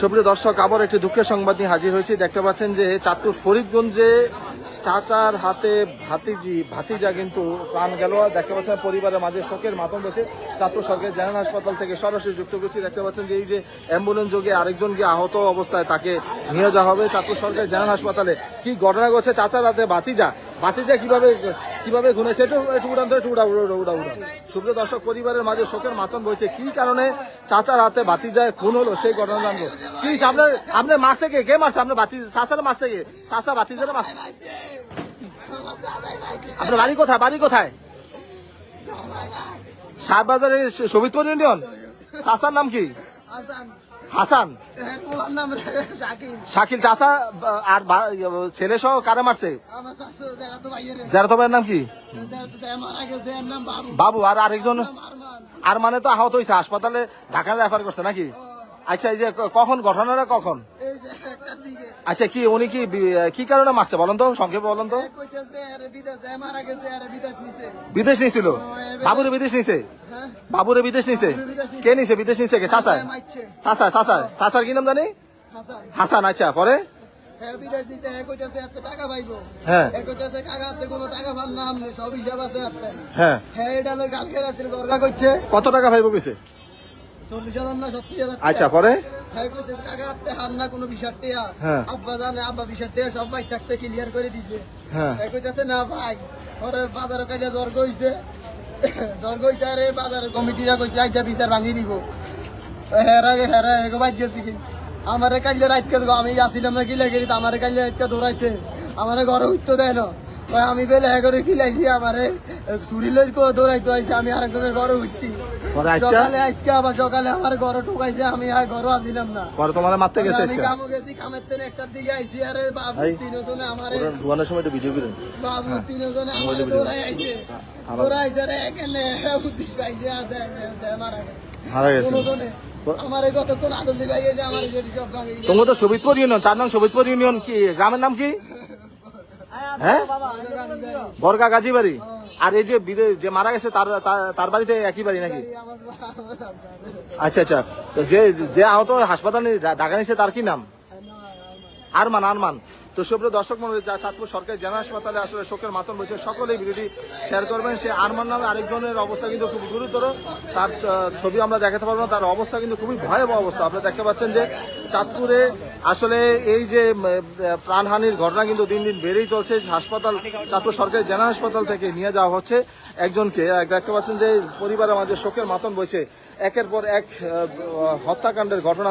সুপ্রিয় দর্শক, আবার একটি দুঃখের সংবাদ নিয়ে হাজির হয়েছি। দেখতে পাচ্ছেন যে চাঁদপুর ফরিদগঞ্জে চাচার হাতে ভাতিজি, ভাতিজা কিন্তু প্রাণ গেল। দেখতে পাচ্ছেন পরিবারের মাঝে শোকের মাতম রয়েছে। চাঁদপুর সরকারি জেনারেল হাসপাতাল থেকে সরাসরি যুক্ত করছি। দেখতে পাচ্ছেন যে এই যে অ্যাম্বুলেন্স যোগে আরেকজন গিয়ে আহত অবস্থায় তাকে নিয়ে যাওয়া হবে। চাঁদপুর সরকারি জেনারেল হাসপাতালে কি ঘটনা ঘটছে? চাচার হাতে ভাতিজা ভাতিজা কীভাবে কীভাবে ঘুরেছে একটু উড়ান একটু উড়া উড়া উড়া দর্শক, পরিবারের মাঝে শোকের মাতন বইছে। কি কারণে চাচার হাতে ভাতিজায় খুন হলো সেই ঘটনা জানব। কি? আপনার আপনার মারছে কে? কে মারছে? আপনার বাতি, চাচার মারছে কে? চাচা ভাতিজারে মারছে। আপনার বাড়ি কোথায়? বাড়ি কোথায়? শাহবাজারে সবিতপুর ইউনিয়ন? চাচার নাম কি? হাসান? শাকিল। চাচা আর ছেলে সহ কারা মারছে? যারা তো ভাইয়ের। নাম কি? বাবু। আর আরেকজন? আর মানে তো আহত হয়েছে হাসপাতালে ঢাকা রেফার করছে নাকি? আচ্ছা এই যে কখন ঘটনাটা কখন? আচ্ছা কি উনি কি কি কারণে মারছে বলেন তো সংক্ষেপে বলেন তো। বিদেশ নিছিল? বাবুরে বিদেশ নিছে? হ্যাঁ। বাবুরে বিদেশ নিছে? কে নিছে বিদেশ নিছে কে? চাচা চাচা চাচার কি নাম জানি? হাসান। আচ্ছা পরে? হ্যাঁ এ টাকা পাইবো। হ্যাঁ। আচ্ছা পরে? বাজারে কাজে দর্গ আরে কমিটিরা কইছে বিচার ভাঙি দিব। হেরা হেরা এগো বাইক গেছি কি? আমারে কাইলে রাইতকে আমি আসিলাম না কিলে গেলি আমারে কাইলে রাইতকে দৌড়াইছে আমারে ঘরে উঠতে দেয় না। আমি বেলে হ্যাঁ করে খিলাইছি আমারে চুরি লই কো দৌড়াইতে আমি আরেকজনের ঘরে উঠছি। সকালে আজকে আবার সকালে আমার ঘরে ঢুকাইছে আমি আর ঘরে আসিলাম না। পরে তোমার মারতে গেছে আমি কামো গেছি কামের তেনে একটার দিকে আইছি আরে বাবু তিনজনে আমারে ওরা সময় একটু ভিডিও করেন। বাবু তিনজনে আমারে দৌড়াই আইছে। দৌড়াই আইছে রে এখানে উদ্দেশ্য পাইছে আছে মারা মারা গেছে। তিনজনে। আমারে কতক্ষণ আদর দিবে গেছে আমার যেটি সব ভাঙে গেছে। তোমার তো সবিতপুর ইউনিয়ন চার নং সবিতপুর ইউনিয়ন কি? গ্রামের নাম কি? হ্যাঁ? বর্গা গাজী বাড়ি আর এই যে যে মারা গেছে তার তার- বাড়িতে একই বাড়ি নাকি? আচ্ছা আচ্ছা। তো যে যে আহত হাসপাতালে ডাকা ঢাকা নিছে তার কি নাম? আরমান আরমান। তো সুপ্রিয় দর্শক মন্ডলী চাঁদপুর সরকারি জেনারেল হাসপাতালে আসলে শোকের মাতন বসে সকলেই ভিডিওটি শেয়ার করবেন। সে আরমান নামে আরেকজনের অবস্থা কিন্তু খুব গুরুতর। তার ছবি আমরা দেখাতে পারব না, তার অবস্থা কিন্তু খুবই ভয়াবহ অবস্থা। আপনারা দেখতে পাচ্ছেন যে চাঁদপুরে আসলে এই যে প্রাণহানির ঘটনা কিন্তু দিন দিন বেড়েই চলছে। হাসপাতাল, চাঁদপুর সরকারি জেনারেল হাসপাতাল থেকে নিয়ে যাওয়া হচ্ছে একজনকে। দেখতে পাচ্ছেন যে পরিবারের মাঝে শোকের মাতন বইছে। একের পর এক হত্যাকাণ্ডের ঘটনা